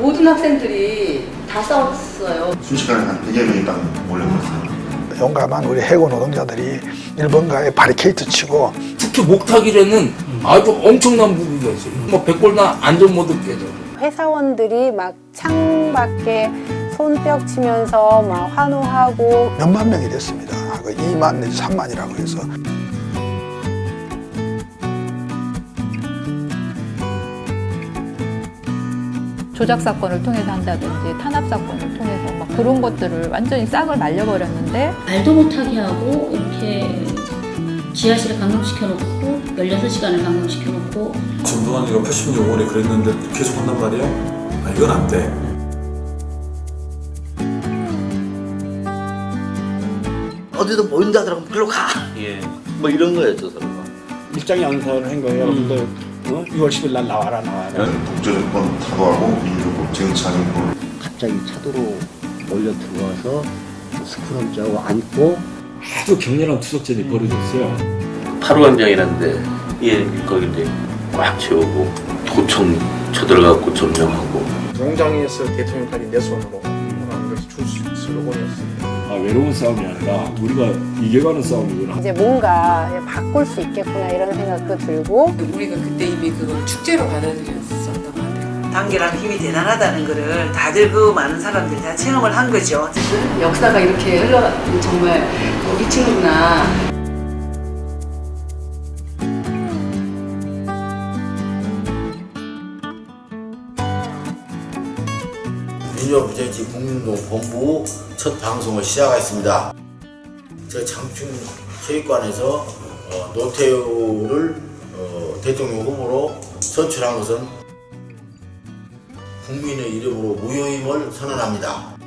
모든 학생들이 다 싸웠어요. 순식간에 한 100여 명이 딱 몰려들었어요. 용감한 우리 해군 노동자들이 일본가에 바리케이트 치고 특히 목타기에는 아주 엄청난 무기가 있어요. 뭐 백골나 안전 모드 깨져. 회사원들이 막 창밖에 손뼉 치면서 막 환호하고 몇만 명이 됐습니다. 그 2만 내지 3만이라고 해서 조작 사건을 통해서 한다든지 탄압 사건을 통해서 막 그런 것들을 완전히 싹을 말려버렸는데 말도 못하게 하고 이렇게 지하실에 감금시켜놓고 16시간을 감금시켜놓고 전두환이가 86월에 그랬는데 계속 한단 말이야? 아 이건 안 돼. 어디도 보인다 그러면 글로 가. 뭐 이런 거였죠 서로가. 일장 연설을 한 거예요. 여러분들 어? 6월 10일 날 나와라 나와라. 독재정권 타도하고 민주국 정치하는 갑자기 차도로 몰려 들어와서 스크럼 짜고 앉고 아주 격렬한 투석전이 벌어졌어요. 파루광장이라는데 예 거기 이제 꽉 채우고 도청 쳐들어가고 점령하고 농장에서 대통령까지 내 손으로 하는 것이 주 슬로건이었습니다. 아, 외로운 싸움이 아니라 우리가 이겨가는 싸움이구나. 이제 뭔가 바꿀 수 있겠구나 이런 생각도 들고 우리가 그때 이미 그걸 축제로 받아들였었던 것 같아요. 단계라는 힘이 대단하다는 거를 다들 그 많은 사람들이 다 체험을 한 거죠. 역사가 이렇게 흘러 정말 미치는구나. 민주화부정지 국민운동 본부 첫 방송을 시작하겠습니다. 저 장충 체육관에서 어, 노태우를 어, 대통령 후보로 선출한 것은 국민의 이름으로 무효임을 선언합니다.